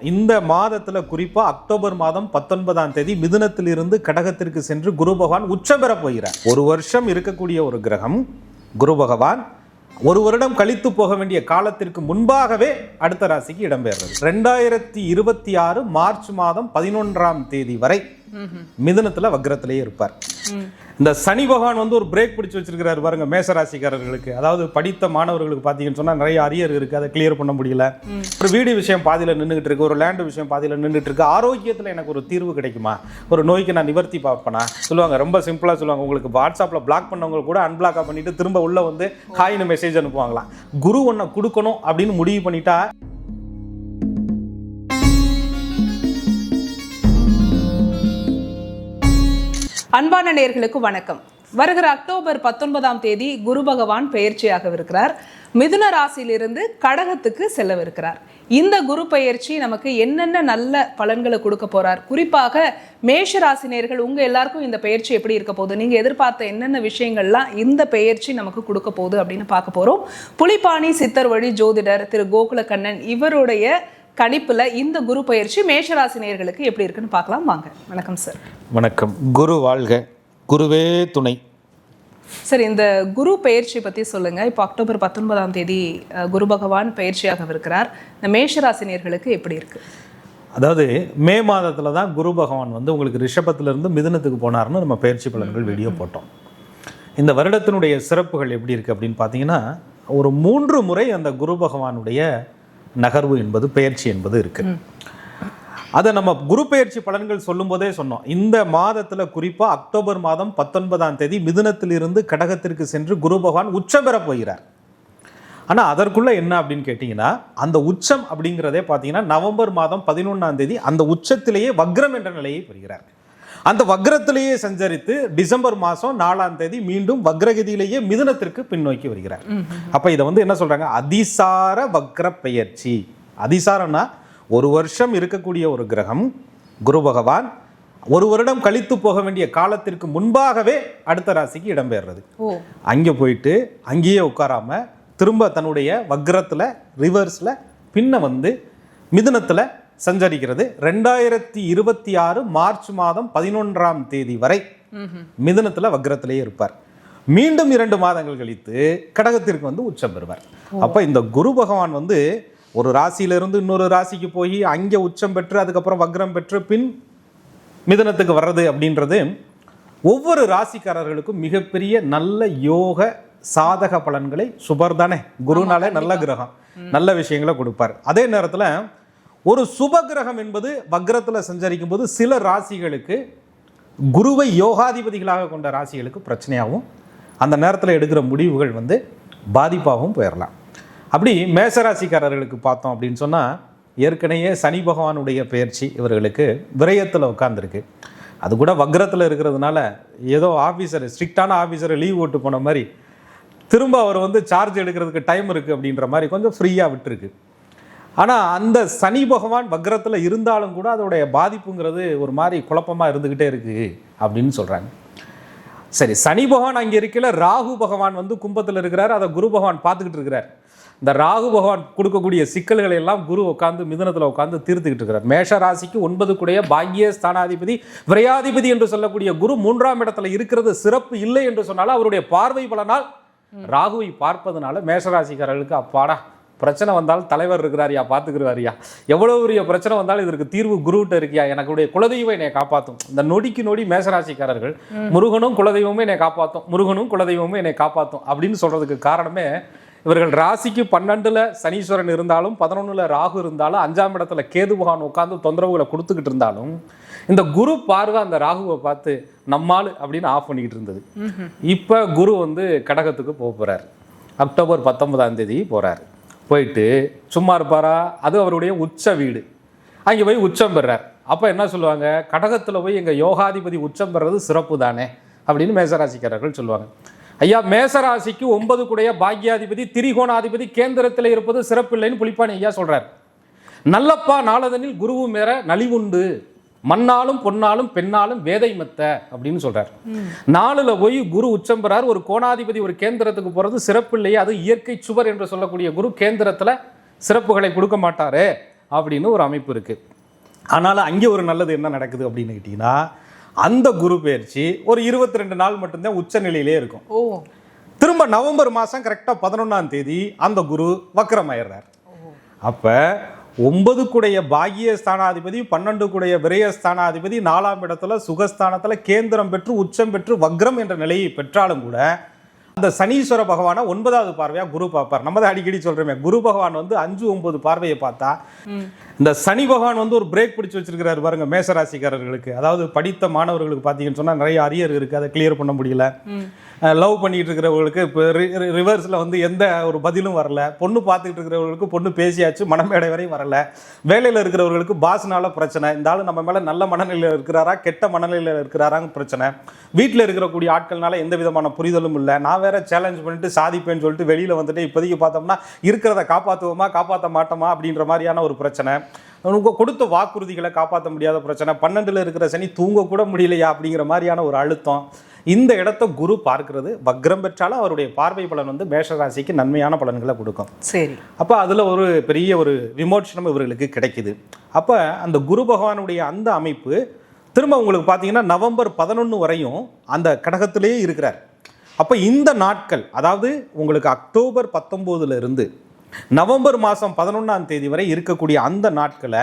இந்த மாதத்தில் குறிப்பாக அக்டோபர் மாதம் பத்தொன்பதாம் தேதி மிதுனத்திலிருந்து கடகத்திற்கு சென்று குரு பகவான் உச்சம் பெற போகிறார். ஒரு வருஷம் இருக்கக்கூடிய ஒரு கிரகம் குரு பகவான் ஒரு வருடம் கழித்து போக வேண்டிய காலத்திற்கு முன்பாகவே அடுத்த ராசிக்கு இடம்பெறது ரெண்டாயிரத்தி இருபத்தி ஆறு மார்ச் மாதம் பதினொன்றாம் தேதி வரை மிதனத்தில் வக்ரத்திலேயே இருப்பார். இந்த சனி பகவான் வந்து ஒரு பிரேக் பிடிச்சு வச்சிருக்கிறாரு பாருங்க மேச ராசிக்காரர்களுக்கு அதாவது படித்த மாணவர்களுக்கு பார்த்தீங்கன்னு சொன்னால் நிறைய அரியர் இருக்குது அதை கிளியர் பண்ண முடியல. ஒரு வீடு விஷயம் பாதியில நின்றுகிட்டு இருக்கு ஒரு லேண்டு விஷயம் பாதியில நின்றுட்டு இருக்கு. ஆரோக்கியத்துல எனக்கு ஒரு தீர்வு கிடைக்குமா? ஒரு நோய்க்கு நான் நிவர்த்தி பார்ப்பேனா? சொல்லுவாங்க ரொம்ப சிம்பிளா சொல்லுவாங்க உங்களுக்கு வாட்ஸ்அப்ல பிளாக் பண்ணவங்க கூட அன்பிளாக்காக பண்ணிட்டு திரும்ப உள்ள வந்து ஹாய்னு மெசேஜ் அனுப்புவாங்களாம். குரு ஒன்றை கொடுக்கணும் அப்படின்னு முடிவு பண்ணிட்டா அன்பான நேர்களுக்கு வணக்கம். வருகிற அக்டோபர் பத்தொன்பதாம் தேதி குரு பகவான் பெயர்ச்சியாகவிருக்கிறார். மிதுன ராசியிலிருந்து கடகத்துக்கு செல்லவிருக்கிறார். இந்த குரு பயிற்சி நமக்கு என்னென்ன நல்ல பலன்களை கொடுக்க போறார்? குறிப்பாக மேஷ ராசினியர்கள் உங்க எல்லாருக்கும் இந்த பயிற்சி எப்படி இருக்க போகுது? நீங்க எதிர்பார்த்த என்னென்ன விஷயங்கள்லாம் இந்த பெயர்ச்சி நமக்கு கொடுக்க போகுது அப்படின்னு பார்க்க போறோம். புலிப்பாணி சித்தர் வழி ஜோதிடர் திரு கோகுலக்கண்ணன் இவருடைய கணிப்புல இந்த குரு பயிற்சி மேஷராசினியர்களுக்கு எப்படி இருக்குன்னு பார்க்கலாம். வாங்க. வணக்கம் சார் வணக்கம். குரு வாழ்க. குருவே துணை. சார் இந்த குரு பெயர்ச்சி பத்தி சொல்லுங்க. இப்போ அக்டோபர் பத்தொன்பதாம் தேதி குரு பகவான் பெயர்ச்சியாகவிருக்கிறார் இந்த மேஷராசினியர்களுக்கு எப்படி இருக்கு? அதாவது மே மாதத்துல தான் குரு பகவான் வந்து உங்களுக்கு ரிஷபத்துல இருந்து மிதுனத்துக்கு போனார்னு நம்ம பயிற்சி பலன்கள் வீடியோ போட்டோம். இந்த வருடத்தினுடைய சிறப்புகள் எப்படி இருக்கு அப்படின்னு பார்த்தீங்கன்னா ஒரு மூன்று முறை அந்த குரு பகவானுடைய நகர்வு என்பது பெயர்ச்சி என்பது இருக்கு. அதை நம்ம குரு பெயர்ச்சி பலன்கள் சொல்லும்போதே சொன்னோம். இந்த மாதத்துல குறிப்பா அக்டோபர் மாதம் பத்தொன்பதாம் தேதி மிதுனத்திலிருந்து கடகத்திற்கு சென்று குரு பகவான் உச்சம் பெற போகிறார். ஆனா அதற்குள்ள என்ன அப்படின்னு கேட்டிங்கன்னா அந்த உச்சம் அப்படிங்கிறதே பார்த்தீங்கன்னா நவம்பர் மாதம் பதினொன்றாம் தேதி அந்த உச்சத்திலேயே வக்ரம் என்ற நிலையை பெறுகிறார். அந்த வக்ரத்திலேயே சஞ்சரித்து டிசம்பர் மாதம் நாலாம் தேதி மீண்டும் வக்ரகதியிலேயே மிதுனத்திற்கு பின்னோக்கி வருகிறார். அப்ப இதை வந்து என்ன சொல்றாங்க? அதிசார வக்ர பெயர்ச்சி. அதிசாரம்னா ஒரு வருஷம் இருக்கக்கூடிய ஒரு கிரகம் குரு பகவான் ஒரு வருடம் கழித்து போக வேண்டிய காலத்திற்கு முன்பாகவே அடுத்த ராசிக்கு இடம்பெயர்றது. அங்கே போயிட்டு அங்கேயே உட்காராம திரும்ப தன்னுடைய வக்ரத்தில் ரிவர்ஸில் பின்ன வந்து மிதுனத்தில் சஞ்சரிக்கிறது. ரெண்டாயிரத்தி இருபத்தி ஆறு மார்ச் மாதம் பதினொன்றாம் தேதி வரை மிதுனத்தில் வக்ரத்திலேயே இருப்பார். மீண்டும் இரண்டு மாதங்கள் கழித்து கடகத்திற்கு வந்து உச்சம் பெறுவார். அப்போ இந்த குரு பகவான் வந்து ஒரு ராசியிலிருந்து இன்னொரு ராசிக்கு போய் அங்கே உச்சம் பெற்று அதுக்கப்புறம் வக்ரம் பெற்று பின் மிதனத்துக்கு வர்றது அப்படின்றது ஒவ்வொரு ராசிக்காரர்களுக்கும் மிகப்பெரிய நல்ல யோக சாதக பலன்களை சுபர் தானே. குருனாலே நல்ல கிரகம். நல்ல விஷயங்களை கொடுப்பார். அதே நேரத்தில் ஒரு சுப கிரகம் என்பது வக்ரத்தில் சஞ்சரிக்கும் போது சில ராசிகளுக்கு குருவை யோகாதிபதிகளாக கொண்ட ராசிகளுக்கு பிரச்சனையாகவும் அந்த நேரத்தில் எடுக்கிற முடிவுகள் வந்து பாதிப்பாகவும் போயிடலாம் அப்படி மேசராசிக்காரர்களுக்கு பார்த்தோம் அப்படின்னு சொன்னால் ஏற்கனவே சனி பகவானுடைய பயிற்சி இவர்களுக்கு விரயத்தில் உட்காந்துருக்கு அது கூட வக்ரத்தில் இருக்கிறதுனால ஏதோ ஆஃபீஸர் ஸ்ட்ரிக்டான ஆஃபீஸரை லீவ் ஓட்டு போன மாதிரி திரும்ப அவர் வந்து சார்ஜ் எடுக்கிறதுக்கு டைம் இருக்குது அப்படின்ற மாதிரி கொஞ்சம் ஃப்ரீயாக விட்டுருக்கு. ஆனால் அந்த சனி பகவான் வக்ரத்தில் இருந்தாலும் கூட அதோடைய பாதிப்புங்கிறது ஒரு மாதிரி குழப்பமாக இருந்துக்கிட்டே இருக்குது அப்படின்னு சொல்கிறாங்க சரி சனி பகவான் அங்கே இருக்கல ராகு பகவான் வந்து கும்பத்தில் இருக்கிறார் அதை குரு பகவான் பார்த்துக்கிட்டு இருக்கிறார். இந்த ராகு பகவான் கொடுக்கக்கூடிய சிக்கல்களை எல்லாம் குரு உட்காந்து மிதனத்தில் உட்காந்து தீர்த்துக்கிட்டு இருக்கிறார். மேஷ ராசிக்கு ஒன்பது கூடைய ஸ்தானாதிபதி விரையாதிபதி என்று சொல்லக்கூடிய குரு மூன்றாம் இடத்துல இருக்கிறது சிறப்பு இல்லை என்று சொன்னாலும் அவருடைய பார்வை பலனால் ராகுவை பார்ப்பதனால மேஷராசிக்காரர்களுக்கு அப்பாடா பிரச்சனை வந்தாலும் தலைவர் இருக்கிறாரியா பார்த்துக்கிறாரியா எவ்வளோ பெரிய பிரச்சனை வந்தாலும் இதற்கு தீர்வு குருகிட்ட இருக்கியா? எனக்குடைய குலதெய்வம் என்னை காப்பாற்றும் இந்த நொடிக்கு நொடி மேசராசிக்காரர்கள் முருகனும் குலதெய்வமும் என்னை காப்பாற்றும் முருகனும் குலதெய்வமும் என்னை காப்பாற்றும் அப்படின்னு சொல்றதுக்கு காரணமே இவர்கள் ராசிக்கு பன்னெண்டுல சனீஸ்வரன் இருந்தாலும் பதினொன்னுல ராகு இருந்தாலும் அஞ்சாம் இடத்துல கேது பகவான் உட்கார்ந்து தொந்தரவுகளை கொடுத்துக்கிட்டு இருந்தாலும் இந்த குரு பார்வை அந்த ராகுவை பார்த்து நம்மாள் அப்படின்னு ஆஃப் பண்ணிக்கிட்டு இருந்தது. இப்போ குரு வந்து கடகத்துக்கு போக போறார். அக்டோபர் பத்தொன்பதாம் தேதி போறார். போயிட்டு சும்மா இருப்பாரா? அது அவருடைய உச்ச வீடு. அங்கே போய் உச்சம் பெறார். அப்போ என்ன சொல்லுவாங்க? கடகத்தில் போய் எங்கள் யோகாதிபதி உச்சம் பெறது சிறப்பு தானே? அப்படின்னு மேசராசிக்காரர்கள் சொல்லுவாங்க. ஐயா மேசராசிக்கு ஒன்பது கூடைய பாக்யாதிபதி திரிகோணாதிபதி கேந்திரத்தில் இருப்பது சிறப்பில்லைன்னு புலிப்பாணி ஐயா சொல்கிறார் நல்லப்பா நாளதனில் குருவும் மேற நலிவுண்டு. மண்ணாலும் பொன்னாலும் பெண்ணாலும் வேதை மெத்த அப்படின்னு சொல்றார். நாலுல போய் குரு உச்சம் பெறார் ஒரு கோணாதிபதி ஒரு கேந்திரத்துக்கு போறது சிறப்பு இல்லையே அது இயற்கை சுவர் என்று சொல்லக்கூடிய குரு கேந்திரத்துல சிறப்புகளை கொடுக்க மாட்டாரு அப்படின்னு ஒரு அமைப்பு இருக்குது ஆனாலும் அங்கே ஒரு நல்லது என்ன நடக்குது அப்படின்னு கேட்டிங்கன்னா அந்த குரு பயிற்சி ஒரு இருபத்தி ரெண்டு நாள் மட்டும்தான் உச்ச நிலையிலே இருக்கும். ஓ. திரும்ப நவம்பர் மாதம் கரெக்டாக பதினொன்றாம் தேதி அந்த குரு வக்ரமாயிடுறார் அப்போ ஒன்பது கூடைய பாகிய ஸ்தானாதிபதி பன்னெண்டு கூடைய விரய ஸ்தானாதிபதி நாலாம் இடத்துல சுகஸ்தானத்தில் கேந்திரம் பெற்று உச்சம் பெற்று வக்ரம் என்ற நிலையை பெற்றாலும் கூட அந்த சனீஸ்வர பகவானை ஒன்பதாவது பார்வையா குரு பார்ப்பார். நம்ம தான் அடிக்கடி சொல்றோமே குரு பகவான் வந்து அஞ்சு ஒன்பது பார்வையை பார்த்தா இந்த சனி பகவான் வந்து ஒரு பிரேக் பிடிச்சு வச்சிருக்கிறாரு பாருங்க மேசராசிக்காரர்களுக்கு. அதாவது படித்த மாணவர்களுக்கு பார்த்தீங்கன்னு சொன்னா நிறைய அரியர் இருக்கு அதை கிளியர் பண்ண முடியல. லவ் பண்ணிட்டு இருக்கிறவங்களுக்கு இப்போ ரிவர்ஸில் வந்து எந்த ஒரு பதிலும் வரல. பொண்ணு பார்த்துக்கிட்டு இருக்கிறவங்களுக்கு பொண்ணு பேசியாச்சு மனமேடை வரை வரல. வேலையில் இருக்கிறவர்களுக்கு பாஸ்னால பிரச்சனை. இந்த ஆளு நம்ம மேலே நல்ல மனநிலையில் இருக்கிறாரா கெட்ட மனநிலையில் இருக்கிறாராங்க பிரச்சனை. வீட்டில் இருக்கக்கூடிய ஆட்கள்னால எந்த விதமான புரிதலும் இல்லை. நான் வேற சேலஞ்ச் பண்ணிட்டு சாதிப்பேன்னு சொல்லிட்டு வெளியில் வந்துட்டு இப்போதைக்கு பார்த்தோம்னா இருக்கிறத காப்பாற்றுவோமா காப்பாற்ற மாட்டோமா அப்படின்ற மாதிரியான ஒரு பிரச்சனை. உனக்கு கொடுத்த வாக்குறுதிகளை காப்பாற்ற முடியாத பிரச்சனை பன்னெண்டில் இருக்கிற சனி தூங்க கூட முடியலையா அப்படிங்கிற மாதிரியான ஒரு அழுத்தம். இந்த இடத்த குரு பார்க்கிறது வக்ரம் பெற்றாலும் அவருடைய பார்வை பலன் வந்து மேஷராசிக்கு நன்மையான பலன்களை கொடுக்கும். சரி. அப்போ அதில் ஒரு பெரிய ஒரு விமோச்சனம் இவர்களுக்கு கிடைக்குது. அப்போ அந்த குரு பகவானுடைய அந்த அமைப்பு திரும்ப உங்களுக்கு பார்த்தீங்கன்னா நவம்பர் பதினொன்று வரையும் அந்த கடகத்திலேயே இருக்கிறார். அப்போ இந்த நாட்கள் அதாவது உங்களுக்கு அக்டோபர் 19 ல இருந்து நவம்பர் மாதம் பதினொன்றாம் தேதி வரை இருக்கக்கூடிய அந்த நாட்களை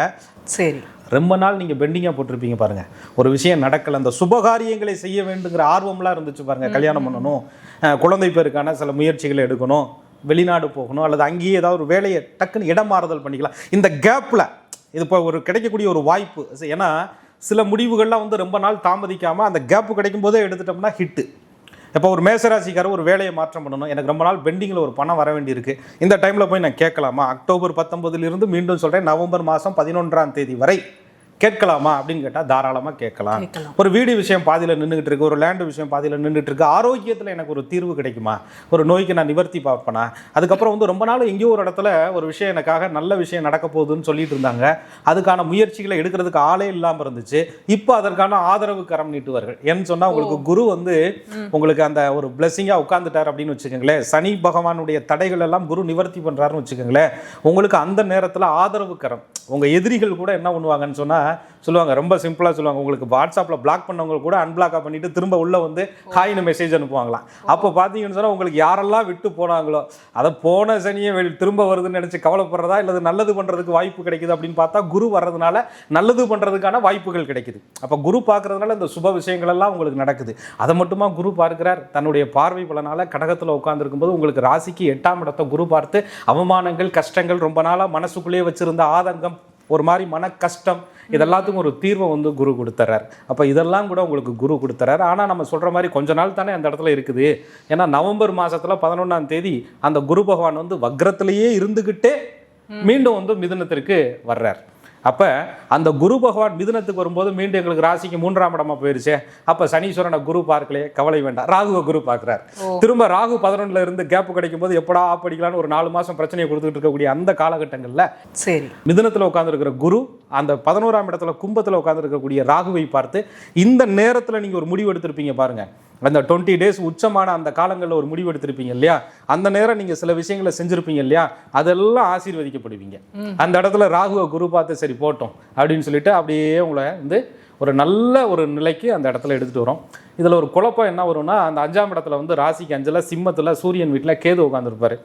சரி. ரொம்ப நாள் நீங்கள் பெண்டிங்காக போட்டிருப்பீங்க பாருங்க. ஒரு விஷயம் நடக்கல அந்த சுபகாரியங்களை செய்ய வேண்டுங்கிற ஆர்வம்லாம் இருந்துச்சு பாருங்க. கல்யாணம் பண்ணணும் குழந்தை பேருக்கான சில முயற்சிகளை எடுக்கணும் வெளிநாடு போகணும் அல்லது அங்கேயே ஏதாவது ஒரு வேலையை டக்குன்னு இடம் மாறுதல் பண்ணிக்கலாம். இந்த கேப்பில் இது இப்போ ஒரு கிடைக்கக்கூடிய ஒரு வாய்ப்பு ஏன்னா சில முடிவுகள்லாம் வந்து ரொம்ப நாள் தாமதிக்காமல் அந்த கேப்பு கிடைக்கும் போதே எடுத்துட்டோம்னா ஹிட்டு இப்போ ஒரு மேசராசிக்காரர் ஒரு வேலையை மாற்றம் பண்ணணும் எனக்கு ரொம்ப நாள் பெண்டிங்கில் ஒரு பணம் வர வேண்டியிருக்கு. இந்த டைமில் போய் நான் கேட்கலாமா? அக்டோபர் பத்தொம்பதுலேருந்து மீண்டும் சொல்கிறேன் நவம்பர் மாதம் பதினொன்றாம் தேதி வரை கேட்கலாமா அப்படின்னு கேட்டால் தாராளமாக கேட்கலாம். ஒரு வீடு விஷயம் பாதியில் நின்றுகிட்டு இருக்கு ஒரு லேண்டு விஷயம் பாதியில் நின்றுட்டு இருக்கு ஆரோக்கியத்தில் எனக்கு ஒரு தீர்வு கிடைக்குமா? ஒரு நோய்க்கு நான் நிவர்த்தி பார்ப்பேனா? அதுக்கப்புறம் வந்து ரொம்ப நாள் எங்கேயோ ஒரு இடத்துல ஒரு விஷயம் எனக்காக நல்ல விஷயம் நடக்க போகுதுன்னு சொல்லிட்டு இருந்தாங்க. அதுக்கான முயற்சிகளை எடுக்கிறதுக்கு ஆளே இல்லாமல் இருந்துச்சு. இப்போ அதற்கான ஆதரவு கரம் நீட்டுவார்கள். ஏன்னு சொன்னால் உங்களுக்கு குரு வந்து உங்களுக்கு அந்த ஒரு பிளெஸிங்காக உட்காந்துட்டார் அப்படின்னு வச்சுக்கோங்களேன். சனி பகவானுடைய தடைகள் எல்லாம் குரு நிவர்த்தி பண்ணுறாருன்னு வச்சுக்கோங்களேன். உங்களுக்கு அந்த நேரத்தில் ஆதரவு கரம். உங்கள் எதிரிகள் கூட என்ன பண்ணுவாங்கன்னு சொன்னால் சொல்லுவாங்க ரொம்ப சிம்பிளாக சொல்லுவாங்க. உங்களுக்கு வாட்ஸ்அப்பில் பிளாக் பண்ணவங்க கூட அன்பிளாக்காக பண்ணிட்டு திரும்ப உள்ளே வந்து ஹாய்னு மெசேஜ் அனுப்புவாங்களாம். அப்போ பார்த்தீங்கன்னு சொன்னால் உங்களுக்கு யாரெல்லாம் விட்டு போனாங்களோ அதை போன சனியே வெளி- திரும்ப வருதுன்னு நினச்சி கவலைப்படுறதா இல்லை நல்லது பண்ணுறதுக்கு வாய்ப்பு கிடைக்குது அப்படின்னு பார்த்தா குரு வர்றதுனால நல்லது பண்ணுறதுக்கான வாய்ப்புகள் கிடைக்குது. அப்போ குரு பார்க்குறதுனால இந்த சுப விஷயங்கள் எல்லாம் உங்களுக்கு நடக்குது. அதை மட்டுமா குரு பார்க்கிறார்? தன்னுடைய பார்வை பலனால கடகத்தில் உட்காந்துருக்கும் போது உங்களுக்கு ராசிக்கு எட்டாம் இடத்தை குரு பார்த்து அவமானங்கள் கஷ்டங்கள் ரொம்ப நாளாக மனசுக்குள்ளேயே வச்சுருந்த ஆதங்கம் ஒரு மாதிரி மன கஷ்டம் இதெல்லாத்துக்கும் ஒரு தீர்வை வந்து குரு கொடுத்துறார். அப்போ இதெல்லாம் கூட உங்களுக்கு குரு கொடுத்துறாரு. ஆனால் நம்ம சொல்கிற மாதிரி கொஞ்ச நாள் தானே அந்த இடத்துல இருக்குது. ஏன்னா நவம்பர் மாதத்தில் பதினொன்றாம் தேதி அந்த குரு பகவான் வந்து வக்ரத்திலேயே இருந்துக்கிட்டே மீண்டும் வந்து மிதுனத்திற்கு வர்றார். அப்போ அந்த குரு பகவான் மிதுனத்துக்கு வரும்போது மீண்டும் எங்களுக்கு ராசிக்கு மூன்றாம் இடமா போயிருச்சே. அப்போ சனீஸ்வரனை குரு பார்க்கலையே கவலை வேண்டாம். ராகுவை குரு பார்க்குறார். திரும்ப ராகு பதினொன்றுல இருந்து கேப் கிடைக்கும் போது எப்படா ஆப் அடிக்கலாம்னு ஒரு நாலு மாதம் பிரச்சனையை கொடுத்துட்டு இருக்கக்கூடிய அந்த காலகட்டங்களில் சரி. மிதுனத்தில் உட்காந்துருக்கிற குரு அந்த பதினோராம் இடத்துல கும்பத்தில் உட்காந்துருக்கக்கூடிய ராகுவை பார்த்து இந்த நேரத்தில் நீங்கள் ஒரு முடிவு எடுத்திருப்பீங்க பாருங்க. அந்த டுவெண்ட்டி டேஸ் உச்சமான அந்த காலங்களில் ஒரு முடிவு எடுத்திருப்பீங்க இல்லையா? அந்த நேரம் நீங்கள் சில விஷயங்களை செஞ்சுருப்பீங்க இல்லையா? அதெல்லாம் ஆசீர்வதிக்கப்படுவீங்க. அந்த இடத்துல ராகுவை குரு பார்த்து சரி போட்டோம் அப்படின்னு சொல்லிட்டு அப்படியே உங்களை வந்து ஒரு நல்ல ஒரு நிலைக்கு அந்த இடத்துல எடுத்துகிட்டு வரோம். இதில் ஒரு குழப்பம் என்ன வரும்னா அந்த அஞ்சாம் இடத்துல வந்து ராசிக்கு அஞ்சில் சிம்மத்தில் சூரியன் வீட்டில் கேது உட்காந்துருப்பாரு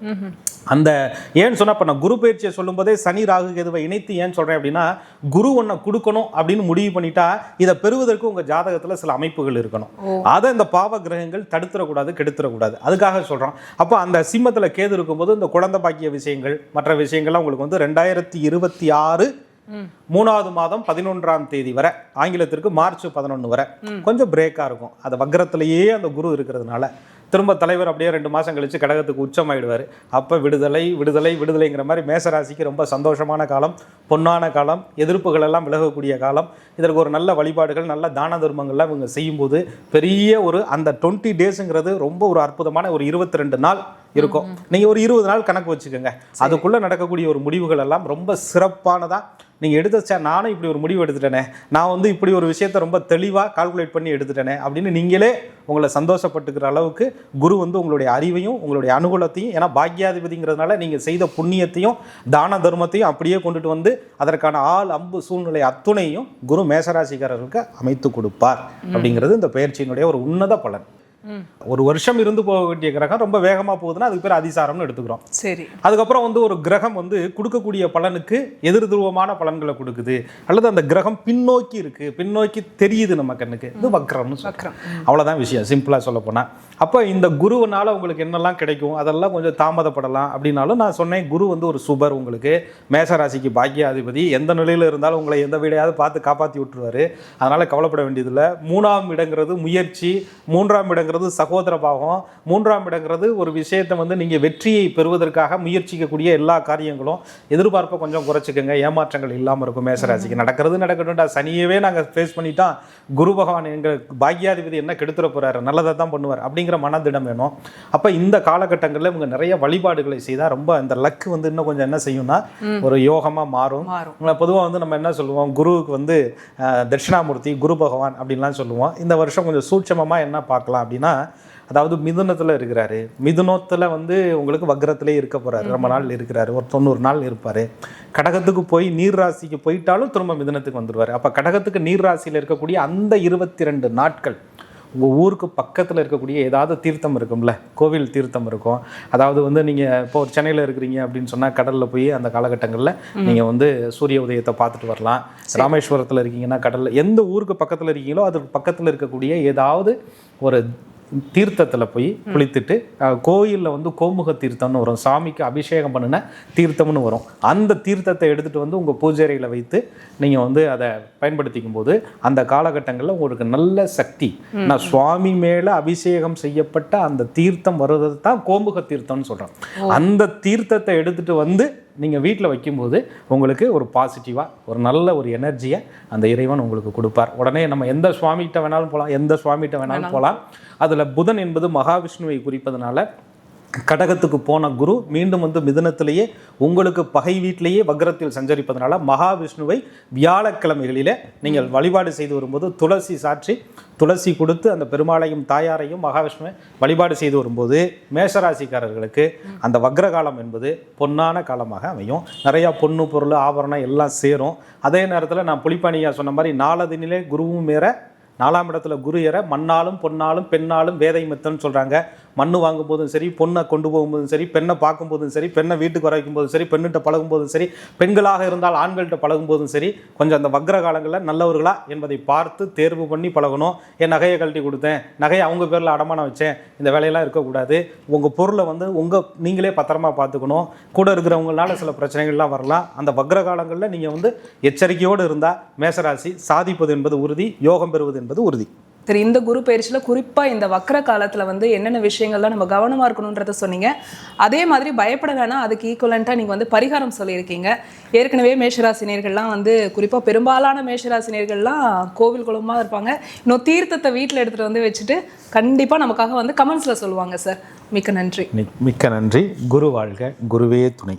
அந்த ஏன்னு சொன்னா இப்போ நான் குரு பயிற்சியை சொல்லும்போதே சனி ராகு கேதுவை இணைத்து ஏன் சொல்கிறேன் அப்படின்னா குரு ஒன்றை கொடுக்கணும் அப்படின்னு முடிவு பண்ணிட்டா இதை பெறுவதற்கு உங்கள் ஜாதகத்தில் சில அமைப்புகள் இருக்கணும். அதை இந்த பாவ கிரகங்கள் தடுத்துடக்கூடாது கெடுத்துடக்கூடாது அதுக்காக சொல்கிறோம் அப்போ அந்த சிம்மத்தில் கேது இருக்கும்போது இந்த குழந்தை பாக்கிய விஷயங்கள் மற்ற விஷயங்கள்லாம் உங்களுக்கு வந்து ரெண்டாயிரத்தி இருபத்தி ஆறு மூணாவது மாதம் பதினொன்றாம் தேதி வரை ஆங்கிலத்திற்கு மார்ச் பதினொன்று வரை. கொஞ்சம் பிரேக்காக இருக்கும். அது வக்ரத்திலேயே அந்த குரு இருக்கிறதுனால. திரும்ப தலைவர் அப்படியே ரெண்டு மாதம் கழிச்சு கடகத்துக்கு உச்சமாயிடுவார். அப்போ விடுதலை விடுதலை விடுதலைங்கிற மாதிரி மேசராசிக்கு ரொம்ப சந்தோஷமான காலம் பொன்னான காலம் எதிர்ப்புகள் எல்லாம் விலகக்கூடிய காலம். இதற்கு ஒரு நல்ல வழிபாடுகள் நல்ல தான தர்மங்கள்லாம் இவங்க செய்யும்போது பெரிய ஒரு அந்த டுவெண்ட்டி டேஸுங்கிறது ரொம்ப ஒரு அற்புதமான ஒரு இருபத்தி ரெண்டு நாள். இருக்கும். நீங்க ஒரு இருபது நாள் கணக்கு வச்சுக்கோங்க. அதுக்குள்ள நடக்கக்கூடிய ஒரு முடிவுகள் எல்லாம் ரொம்ப சிறப்பானதா. நீங்க எடுத்து வச்சா நானும் இப்படி ஒரு முடிவு எடுத்துட்டேனே. நான் வந்து இப்படி ஒரு விஷயத்த ரொம்ப தெளிவா கால்குலேட் பண்ணி எடுத்துட்டேனே அப்படின்னு நீங்களே உங்களை சந்தோஷப்பட்டுக்கிற அளவுக்கு குரு வந்து உங்களுடைய அறிவையும் உங்களுடைய அனுகூலத்தையும் ஏன்னா பாக்யாதிபதிங்கிறதுனால நீங்க செய்த புண்ணியத்தையும் தான தர்மத்தையும் அப்படியே கொண்டுட்டு வந்து அதற்கான ஆள் அம்பு சூழ்நிலை அத்துணையும் குரு மேசராசிக்காரர்களுக்கு அமைத்து கொடுப்பார் அப்படிங்கிறது இந்த பயிற்சியினுடைய ஒரு உன்னத பலன். ஒரு வருஷம் இருந்து போக வேண்டிய கிரகம் ரொம்ப வேகமா போகுதுன்னா அதுக்கு பேர் அதிசாரம்னு எடுத்துக்கிறோம். சரி. அதுக்கப்புறம் வந்து ஒரு கிரகம் வந்து கொடுக்கக்கூடிய பலனுக்கு எதிர் துருவமான பலன்களை கொடுக்குது. அல்லது அந்த கிரகம் பின்னோக்கி இருக்கு. பின்னோக்கி தெரியுது நம்ம கண்ணுக்கு. இது வக்ரம்னு சொல்றோம். வக்ரம். அவ்வளவுதான் விஷயம். சிம்பிளா சொல்ல போனா. அப்போ இந்த குருவனால உங்களுக்கு என்னெல்லாம் கிடைக்கும்? அதெல்லாம் கொஞ்சம் தாமதப்படலாம் அப்படின்னாலும் நான் சொன்னேன் குரு வந்து ஒரு சுபர் உங்களுக்கு. மேசராசிக்கு பாக்கியாதிபதி. எந்த நிலையில இருந்தாலும் உங்களை எந்த வீடையாவது பார்த்து காப்பாற்றி விட்டுருவாரு. அதனால கவலைப்பட வேண்டியதில்லை. மூணாம் இடங்கிறது முயற்சி மூன்றாம் இடங்கிறது சகோதர பாவம் மூன்றாம் இடங்கிறது ஒரு விஷயத்தை வந்து நீங்க வெற்றியை பெறுவதற்காக முயற்சிக்கக்கூடிய எல்லா காரியங்களும் எதிர்பார்ப்பை கொஞ்சம் குறைச்சிக்கங்க. ஏமாற்றங்கள் இல்லாமல் இருக்கும் மேசராசிக்கு. நடக்கிறது நடக்கட்டும்டா. சனியவே நாங்கள் ஃபேஸ் பண்ணிட்டோம் குரு பகவான் எங்க பாக்கியாதிபதி என்ன கெடுத்துட போறாரு? நல்லதை தான் பண்ணுவார். அப்படிங்கிற மனதிடம் வேணும். அப்போ இந்த காலகட்டங்களில் இவங்க நிறைய வழிபாடுகளை செய்தால் ரொம்ப இந்த லக்கு வந்து இன்னும் கொஞ்சம் என்ன செய்யும்னா ஒரு யோகமா மாறும். பொதுவாக வந்து நம்ம என்ன சொல்லுவோம்? குருவுக்கு வந்து தட்சிணாமூர்த்தி குரு பகவான் அப்படின்லாம் சொல்லுவோம். இந்த வருஷம் கொஞ்சம் சூட்சமமாக என்ன பார்க்கலாம் அப்படின்னா அதாவது மிதுனத்தில் இருக்கிறாரு. மிதுனத்தில் வந்து உங்களுக்கு வக்ரத்திலே இருக்க போறாரு. ரொம்ப நாள் இருக்கிறாரு. ஒரு தொண்ணூறு நாள் இருப்பார். கடகத்துக்கு போய் நீர் ராசிக்கு போயிட்டாலும் திரும்ப மிதுனத்துக்கு வந்துடுவார் அப்போ கடகத்துக்கு நீர் ராசியில் இருக்கக்கூடிய அந்த இருபத்தி ரெண்டு நாட்கள் உங்கள் ஊருக்கு பக்கத்தில் இருக்கக்கூடிய ஏதாவது தீர்த்தம் இருக்கும்ல? கோவில் தீர்த்தம் இருக்கும். அதாவது வந்து நீங்கள் இப்போ ஒரு சென்னையில் இருக்கிறீங்க அப்படின்னு சொன்னால் கடலில் போய் அந்த காலகட்டங்களில் நீங்கள் வந்து சூரிய உதயத்தை பார்த்துட்டு வரலாம். ராமேஸ்வரத்தில் இருக்கீங்கன்னா கடலில் எந்த ஊருக்கு பக்கத்தில் இருக்கீங்களோ அதுக்கு பக்கத்தில் இருக்கக்கூடிய ஏதாவது ஒரு தீர்த்தத்தில் போய் குளித்துட்டு கோயிலில் வந்து கோமுக தீர்த்தம்னு வரும். சாமிக்கு அபிஷேகம் பண்ணின தீர்த்தம்னு வரும். அந்த தீர்த்தத்தை எடுத்துகிட்டு வந்து உங்கள் பூஜைறையில் வைத்து நீங்கள் வந்து அதை பயன்படுத்திக்கும் போது அந்த காலகட்டங்களில் உங்களுக்கு நல்ல சக்தி. நான் சுவாமி மேலே அபிஷேகம் செய்யப்பட்ட அந்த தீர்த்தம் வருவது தான் கோமுக தீர்த்தம்னு சொல்கிறோம் அந்த தீர்த்தத்தை எடுத்துகிட்டு வந்து நீங்கள் வீட்டில் வைக்கும்போது உங்களுக்கு ஒரு பாசிட்டிவாக ஒரு நல்ல ஒரு எனர்ஜியை அந்த இறைவன் உங்களுக்கு கொடுப்பார். உடனே நம்ம எந்த சுவாமிகிட்ட வேணாலும் போகலாம் எந்த சுவாமிகிட்ட வேணாலும் போகலாம் அதில் புதன் என்பது மகாவிஷ்ணுவை குறிப்பதனால கடகத்துக்கு போன குரு மீண்டும் வந்து மிதுனத்திலேயே உங்களுக்கு பகை வீட்டிலேயே வக்ரத்தில் சஞ்சரிப்பதனால மகாவிஷ்ணுவை வியாழக்கிழமைகளில் நீங்கள் வழிபாடு செய்து வரும்போது துளசி சாற்றி துளசி கொடுத்து அந்த பெருமாளையும் தாயாரையும் மகாவிஷ்ணுவை வழிபாடு செய்து வரும்போது மேஷராசிக்காரர்களுக்கு அந்த வக்ர காலம் என்பது பொன்னான காலமாக அமையும். நிறையா பொண்ணு பொருள் ஆபரணம் எல்லாம் சேரும். அதே நேரத்தில் நான் புலிப்பாணியா சொன்ன மாதிரி நாலதினிலே குருவும் மேற நாலாம் இடத்துல குரு ஏற மண்ணாலும் பொன்னாலும் பெண்ணாலும் வேதை மெத்தன்னு சொல்கிறாங்க மண்ணு வாங்கும்போதும் சரி பொண்ணை கொண்டு போகும்போதும் சரி பெண்ணை பார்க்கும்போதும் சரி பெண்ணை வீட்டுக்கு வர வைக்கும்போதும் சரி பெண்ணிட்ட பழகும்போதும் சரி பெண்களாக இருந்தால் ஆண்கள்கிட்ட பழகும் போதும் சரி கொஞ்சம் அந்த வக்ர காலங்களில் நல்லவர்களா என்பதை பார்த்து தேர்வு பண்ணி பழகணும். என் நகையை கழட்டி கொடுத்தேன் நகையை அவங்க பேரில் அடமானம் வச்சேன் இந்த வேலையெல்லாம் இருக்கக்கூடாது. உங்கள் பொருளை வந்து உங்கள் நீங்களே பத்திரமா பார்த்துக்கணும். கூட இருக்கிறவங்களால சில பிரச்சனைகள்லாம் வரலாம். அந்த வக்ர காலங்களில் நீங்கள் வந்து எச்சரிக்கையோடு இருந்தால் மேசராசி சாதிப்பது என்பது உறுதி யோகம் பெறுவது என்பது உறுதி. சரி இந்த குரு பயிற்சியில் குறிப்பாக இந்த வக்கர காலத்தில் வந்து என்னென்ன விஷயங்கள்லாம் நம்ம கவனமாக இருக்கணுன்றத சொன்னீங்க. அதே மாதிரி பயப்பட வேணாம் அதுக்கு ஈக்குவலண்ட்டாக நீங்கள் வந்து பரிகாரம் சொல்லியிருக்கீங்க. ஏற்கனவே மேஷராசினியர்கள்லாம் வந்து குறிப்பாக பெரும்பாலான மேஷராசினியர்கள்லாம் கோவில் குளமாக இருப்பாங்க. இன்னும் தீர்த்தத்தை வீட்டில் எடுத்துகிட்டு வந்து வச்சுட்டு கண்டிப்பாக நமக்காக வந்து கமெண்ட்ஸில் சொல்லுவாங்க சார். மிக்க நன்றி. மிக்க நன்றி. குரு வாழ்க. குருவே துணை.